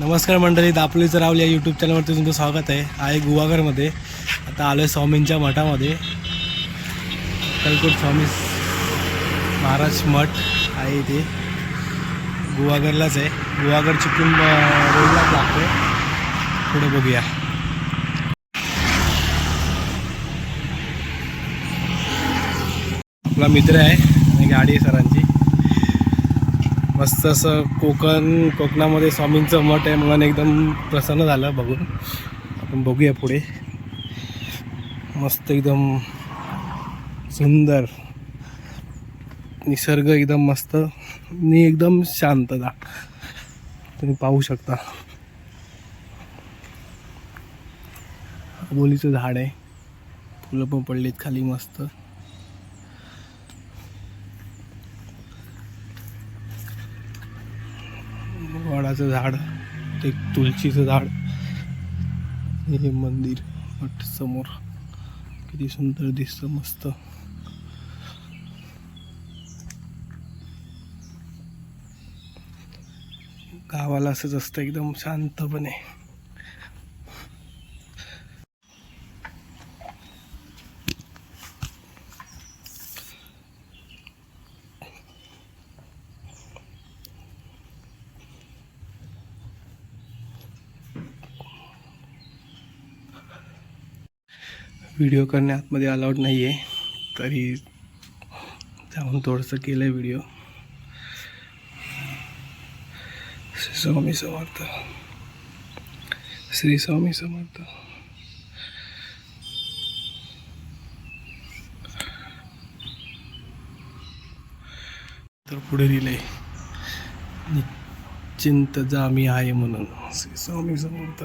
नमस्कार मंडळी दापोलीचं राहुल या यूट्यूब चॅनलवरती तुमचं स्वागत आहे. आहे गुवाघरमध्ये आता आलो आहे स्वामींच्या मठामध्ये. कलकुट स्वामी महाराज मठ आहे इथे. गुवाघरलाच आहे. गुवाघर चुकून रोडलाच लागतो पुढे बघूया. आपला मित्र आहे आणि गाडी आहे सरांची. मस्त असं कोकण कोकणामध्ये स्वामींचं मठ आहे म्हणून एकदम प्रसन्न झालं बघून. आपण बघूया पुढे. मस्त एकदम सुंदर निसर्ग एकदम मस्त आणि एकदम शांतता. तुम्ही पाहू शकता. बोलीचं झाड आहे. फुलं पण पडलीत खाली मस्त. वडाचं झाड ते तुळशीचं झाड. हे मंदिर मठ समोर. किती सुंदर दिसतं मस्त. गावाला असंच असतं एकदम शांतपणे. व्हिडिओ करणे आतमध्ये अलाउड नाही आहे तरी जाऊन थोडंसं केलं आहे व्हिडिओ श्री स्वामी समर्थ. श्री स्वामी समर्थ. तर पुढे लिहिलंय निश्चिंत जामी आहे म्हणून. श्री स्वामी समर्थ.